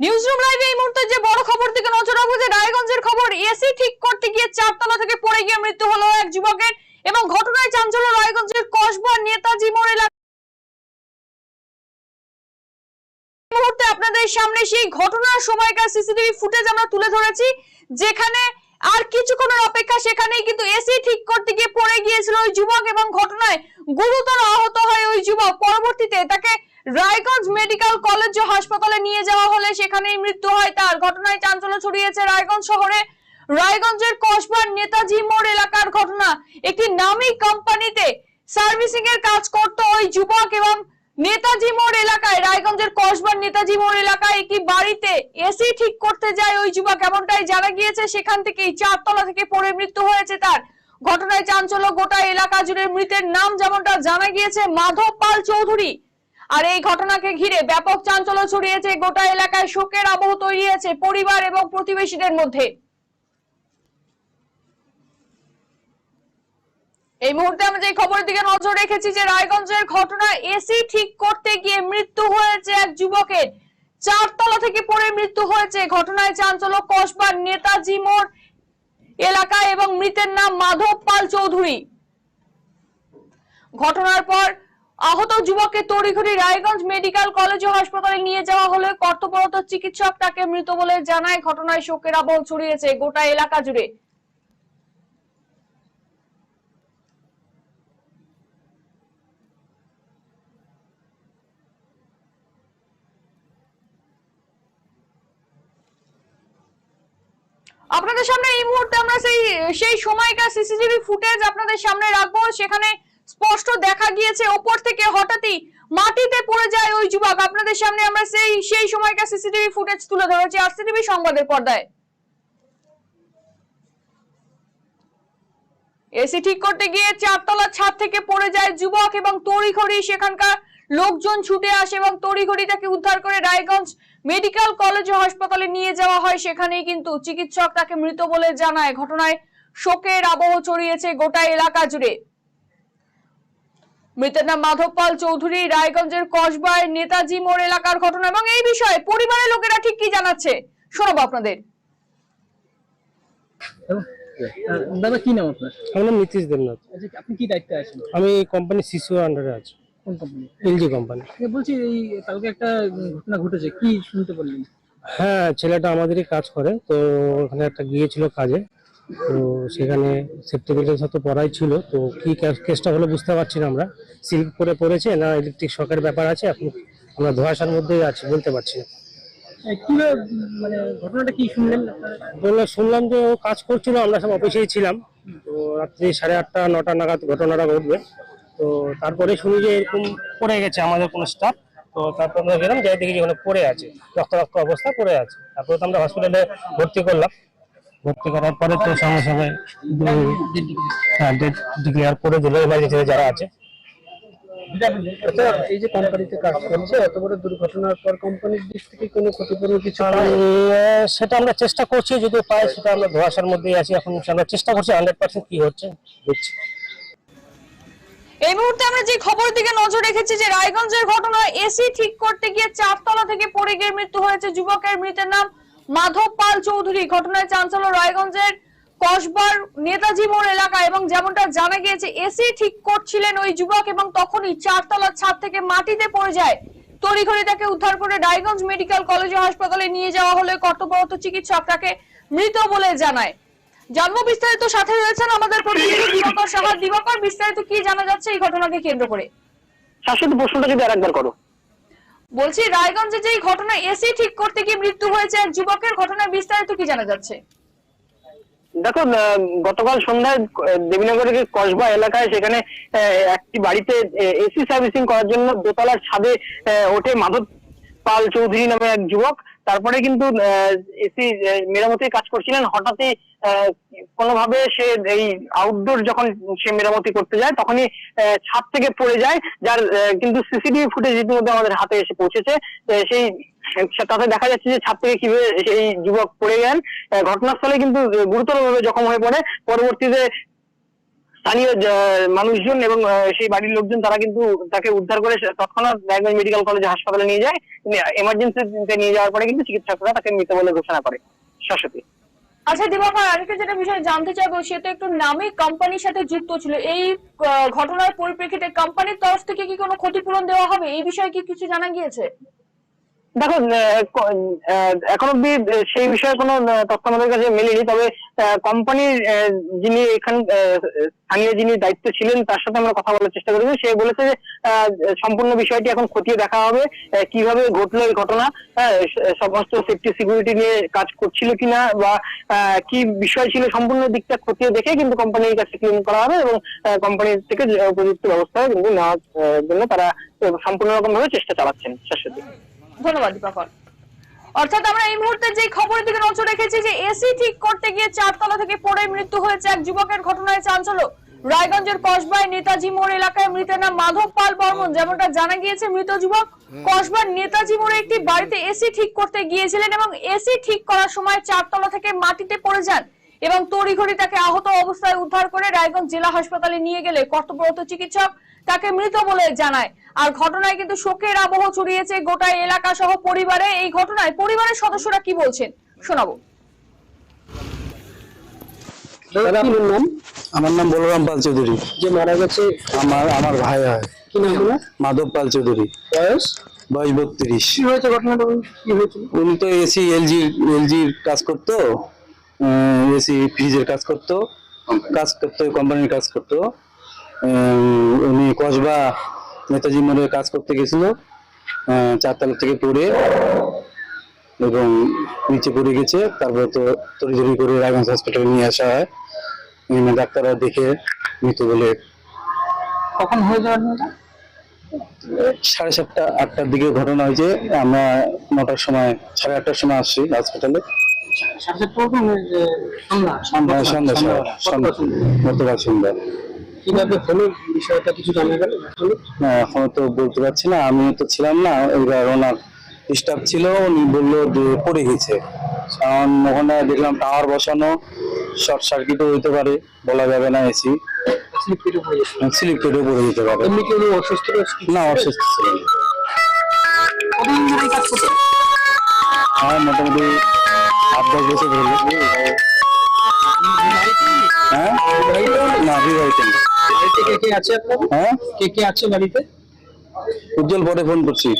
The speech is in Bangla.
নিউজরুম লাইভে এই মুহূর্তে যে বড় খবর থেকে নজর রাখব, যে রায়গঞ্জের খবর, এসি ঠিক করতে গিয়ে চারতলা থেকে পড়ে গিয়ে মৃত্যু হলো এক যুবকের এবং ঘটনায় চাঞ্চল্য রায়গঞ্জের কসবা নেতাজি মোড় এলাকা আপনাদের সামনে সেই ঘটনার সময়কার সিসিটিভি ফুটেজ আমরা তুলে ধরেছি, যেখানে আর কিছুক্ষণের অপেক্ষা সেখানেই কিন্তু এসি ঠিক করতে গিয়ে পড়ে গিয়েছিল ওই যুবক এবং ঘটনায় গুরুতর আহত হয় ওই যুবক। পরবর্তীতে তাকে রায়গঞ্জ মেডিকেল কলেজ ও হাসপাতালে নিয়ে যাওয়া হলে সেখানেই মৃত্যু হয় তার। ঘটনায় চাঞ্চল্য ছড়িয়েছে রায়গঞ্জ শহরে। রায়গঞ্জের কসবার নেতাজি মোড় এলাকার ঘটনা। একটি নামী কোম্পানিতে সার্ভিসিং এর কাজ করত ওই যুবক এবং নেতাজি মোড় এলাকায়, রায়গঞ্জের কসবার নেতাজি মোড় এলাকায় একটি বাড়িতে এসি ঠিক করতে যায় ওই যুবক। এমনটাই জানা গিয়েছে, সেখান থেকেই চারতলা থেকে পড়ে মৃত্যু হয়েছে তার। ঘটনায় চাঞ্চল্য গোটা এলাকা জুড়ে মৃতের নাম যেমনটা জানা গিয়েছে, মাধব পাল চৌধুরী। আর এই ঘটনাকে ঘিরে ব্যাপক চাঞ্চল্য ছড়িয়েছে। গোটা এলাকায় শোকের আবহ তৈরি হয়েছে পরিবার এবং প্রতিবেশীদের মধ্যে। এই মুহূর্তে আমরা যে খবরের দিকে নজর রেখেছি যে রায়গঞ্জের ঘটনা এসি ঠিক করতে গিয়ে মৃত্যু হয়েছে এক যুবকের। চারতলা থেকে পড়ে মৃত্যু হয়েছে। ঘটনায় চাঞ্চল্য কসবার নেতাজি মোড় এলাকায় এবং মৃতের নাম মাধব পাল চৌধুরী। ঘটনার পর আহত যুবককে তড়িঘড়ি রায়গঞ্জ মেডিকেল কলেজ হাসপাতালে নিয়ে যাওয়া হলে কর্তব্যরত চিকিৎসক তাকে মৃত বলে জানায়। ঘটনায় শোকের আবহ ছড়িয়েছে গোটা এলাকা জুড়ে। আপনাদের সামনে এই মুহূর্তে আমরা সেই সেই সময়কার সিসিটিভি ফুটেজ আপনাদের সামনে রাখব। সেখানে স্পষ্ট দেখা গিয়েছে, ওপর থেকে হঠাৎই মাটিতে পড়ে যায় ওই যুবক। আপনাদের সামনে আমরা সেই সেই সময়কার সিসিটিভি ফুটেজ তুলে ধরেছি আর সিটিভি সংবাদের পর্দায়। এসি ঠিক করতে গিয়ে চারতলা ছাদ থেকে পড়ে যায় যুবক এবং তড়িঘড়ি। সেখানকার লোকজন ছুটে আসে এবং তড়িঘড়ি তাকে উদ্ধার করে রায়গঞ্জ মেডিকেল কলেজ ও হাসপাতালে নিয়ে যাওয়া হয়। সেখানেই কিন্তু চিকিৎসক তাকে মৃত বলে জানায়। ঘটনায় শোকের আবহ ছড়িয়েছে গোটা এলাকা জুড়ে। মৃতের নাম মাধব পাল চৌধুরী রায়গঞ্জের কসবায় নেতাজি মোড় এলাকার ঘটনা এবং এই বিষয়ে পরিবারের লোকেরা ঠিক কি জানাচ্ছে? শোনাবো আপনাদের। দাদা কি নাম আপনার? আমার নাম নীতিশ দেবনাথ। আচ্ছা আপনি কি দায়িত্বে আছেন? আমি এই কোম্পানি শিশু আন্ডারে আছি। কোন কোম্পানি? LG company. বলছি এই কালকে একটা ঘটনা ঘটেছে কি শুনতে পারলেন? হ্যাঁ ছেলেটা আমাদেরই কাজ করে তো ওখানে একটা গিয়েছিল কাজে। তো সেখানে সেফটি বেল্টের সাথে পড়াই ছিল তো কি কেসটা হলো বুঝতে পারছি না আমরা। সিল্ক করে পড়েছে না ইলেকট্রিক শকের ব্যাপার আছে এখন আমরা ধোয়াশার মধ্যেই আছি বলতে পারছি না। মানে ঘটনাটা কি শুনলেন বলল শুনলাম যে ও কাজ করছিল আমরা সব অফিসেই ছিলাম। তো রাত্রি সাড়ে আটটা নটা নাগাদ ঘটনাটা ঘটবে। তো তারপরে শুনি যে এরকম পড়ে গেছে আমাদের কোনো স্টাফ তো তারপর আমরা গেলাম যাই দেখি যে ওখানে পড়ে আছে রক্ত রক্ত অবস্থা পড়ে আছে। তারপরে তো আমরা হসপিটালে ভর্তি করলাম। ভর্তি করার পরে তো সঙ্গে সঙ্গে হ্যাঁ ডেট ডিক্লেয়ার করে দিল এমার্জেন্সি যারা আছে। এই যে কোম্পানিতে কাজ করছে এত বড় দুর্ঘটনার পর কোম্পানির দিক থেকে কোনো ক্ষতিপূরণ কিছু আর, আহ, সেটা আমরা চেষ্টা করছি যদি পাই সেটা আমরা ধোয়াশার মধ্যেই আছি এখন আমরা চেষ্টা করছি হান্ড্রেড পার্সেন্ট কি হচ্ছে দেখছি। এই মুহূর্তে আমরা যে খবরের দিকে নজর রেখেছি যে রায়গঞ্জের ঘটনা এসি ঠিক করতে গিয়ে চারতলা থেকে পড়ে গিয়ে মৃত্যু হয়েছে যুবকের মৃতের নাম মাধব পাল চৌধুরী। ঘটনায় চাঞ্চল্য রায়গঞ্জের কসবার নেতাজি মোড় এলাকা এবং যেমনটা জানা গিয়েছে এসি ঠিক করছিলেন ওই যুবক এবং তখনই চারতলার ছাদ থেকে মাটিতে পড়ে যায়। তড়িঘড়ি তাকে উদ্ধার করে রায়গঞ্জ মেডিকেল কলেজ হাসপাতালে নিয়ে যাওয়া হলে কর্তব্যরত চিকিৎসক তাকে মৃত বলে জানায়। জন্ম বিস্তারিত সাথে রয়েছেন আমাদের প্রতিনিধি দিবাকর সাহা। দিবাকর, বিস্তারিত কি জানা যাচ্ছে এই ঘটনাকে কেন্দ্র করে? শাশ্বত প্রশ্নটা যদি আরেকবার করো। বলছি, রায়গঞ্জে যে ঘটনা এসি ঠিক করতে গিয়ে মৃত্যু হয়েছে এক যুবকের ঘটনা বিস্তারিত কি জানা যাচ্ছে? দেখো গতকাল সন্ধ্যায় দেবীনগরের কসবা এলাকায় সেখানে একটি বাড়িতে এসি সার্ভিসিং করার জন্য দোতলার ছাদে ওঠে মাধব পাল চৌধুরী নামে এক যুবক। তারপরে কিন্তু এসি মেরামতির কাজ করছিলেন। হঠাৎই কোনোভাবে সে এই আউটডোর যখন সে মেরামতি করতে যায়, তখনই ছাদ থেকে পড়ে যায়, যার কিন্তু সিসিটিভি ফুটেজ ইতিমধ্যে আমাদের হাতে এসে পৌঁছেছে। সেই তাতে দেখা যাচ্ছে যে ছাদ থেকে কীভাবে সেই যুবক পড়ে গেলেন। ঘটনাস্থলে কিন্তু গুরুতরভাবে জখম হয়ে পড়ে। পরবর্তীতে স্থানীয় মানুষজন এবং সেই বাড়ির লোকজন তারা কিন্তু তাকে উদ্ধার করে তৎক্ষণাৎ রায়গঞ্জ মেডিকেল কলেজে হাসপাতালে নিয়ে যায়। এমার্জেন্সিতে নিয়ে যাওয়ার পরে কিন্তু চিকিৎসকরা তাকে মৃত বলে ঘোষণা করে। শাশ্বতী আচ্ছা দিবাকর, আরেকটা যেটা বিষয় জানতে চাইব সে তো একটু নামি কোম্পানির সাথে যুক্ত ছিল। এই ঘটনার পরিপ্রেক্ষিতে কোম্পানির তরফ থেকে কি কোনো ক্ষতিপূরণ দেওয়া হবে? এই বিষয়ে কি কিছু জানা গিয়েছে? দেখো এখন অব্দি সেই বিষয়ে কোনো তথ্য আমাদের কাছে মেলেনি, তবে কোম্পানির যিনি এখান স্থানীয় যিনি দায়িত্ব ছিলেন, তার সাথে আমরা কথা বলার চেষ্টা করেছি। সে বলেছে যে সম্পূর্ণ বিষয়টি এখন খতিয়ে দেখা হবে কীভাবে ঘটলো এই ঘটনা সমস্ত সেফটি সিকিউরিটি নিয়ে কাজ করছিল কিনা, বা কি বিষয় ছিল সম্পূর্ণ দিকটা খতিয়ে দেখে কিন্তু কোম্পানির কাছে ক্লেম করা হবে এবং কোম্পানির থেকে উপযুক্ত ব্যবস্থা কিন্তু নেওয়ার জন্য তারা সম্পূর্ণ রকম ভাবে চেষ্টা চালাচ্ছেন শাশ্বতী ধন্যবাদ দীপাকর। অর্থাৎ আমরা এই মুহূর্তে যে খবরের দিকে নজর রেখেছি যে এসি ঠিক করতে গিয়ে চারতলা থেকে পড়ে মৃত্যু হয়েছে এক যুবকের ঘটনায় চাঞ্চল্য। রায়গঞ্জের কসবায় নেতাজি মোড় এলাকায় মৃতের নাম মাধব পাল বর্মন যেমনটা জানা গিয়েছে মৃত যুবক। কসবার নেতাজি মোড়ে একটি বাড়িতে এসি ঠিক করতে গিয়েছিলেন এবং এসি ঠিক করার সময় চারতলা থেকে মাটিতে পড়ে যান। এবং তড়িঘড়ি তাকে আহত অবস্থায় উদ্ধার করে রায়গঞ্জ জেলা হাসপাতালে নিয়ে গেলে কর্তব্যরত চিকিৎসক তাকে মৃত বলে জানায়। আর ঘটনায় কিন্তু শোকের আবহ ছড়িয়েছে গোটা এলাকা সহ পরিবারে। এই ঘটনায় পরিবারের সদস্যরা কি বলছেন? শোনাবো। আমার নাম বলরাম পাল চৌধুরী। যে মারা গেছে? আমার আমার ভাই হয়। কি নাম মাধব পাল চৌধুরী। বয়স? বয়স বত্রিশ। কি হয়েছে ঘটনাটা? বলুন? কি হয়েছিল? উনি তো এসি এলজি এলজির কাজ করতো। এসি ফ্রিজের কাজ করতো কাজ করতো কোম্পানির কাজ করতো। উনি কসবা নেতাজি মোড়ে কাজ করতে গেছিল চারতলা থেকে পড়ে এবং নিচে পড়ে গেছে। তারপরে তো তড়িঘড়ি করে রায়গঞ্জ হসপিটালে নিয়ে আসা হয়। ডাক্তাররা দেখে মৃত বলে। কখন হয়ে যাওয়ার সাড়ে সাতটা আটটার দিকে ঘটনা হয়েছে। আমরা নটার সময় সাড়ে আটটার সময় আসছি হসপিটালে সাড়ে চারটা যে সন্ধ্যা সন্ধ্যা সন্ধ্যা গতকাল সন্ধ্যা কীভাবে হলো বিষয়টা কিছু জানা গেল না, এখনও তো বলতে পারছি না আমি তো ছিলাম না এবার ওনার স্টাফ ছিল উনি বলল যে পড়ে গেছে। কারণ ওখানে দেখলাম টাওয়ার বসানো শর্ট সার্কিটও হইতে পারে বলা যাবে না এসি স্লিপ কেটে পড়ে স্লিপ কেটেও পড়ে যেতে পারে। এমনি কি অসুস্থ রয়েছে? না অসুস্থ কাজ করতেন হ্যাঁ মোটামুটি আট দশ বছর ধরে হ্যাঁ? না বিবাহিত কে কে আছে আপনার? হ্যাঁ? কে কে আছে বাড়িতে? উজ্জ্বল পরে ফোন করছি।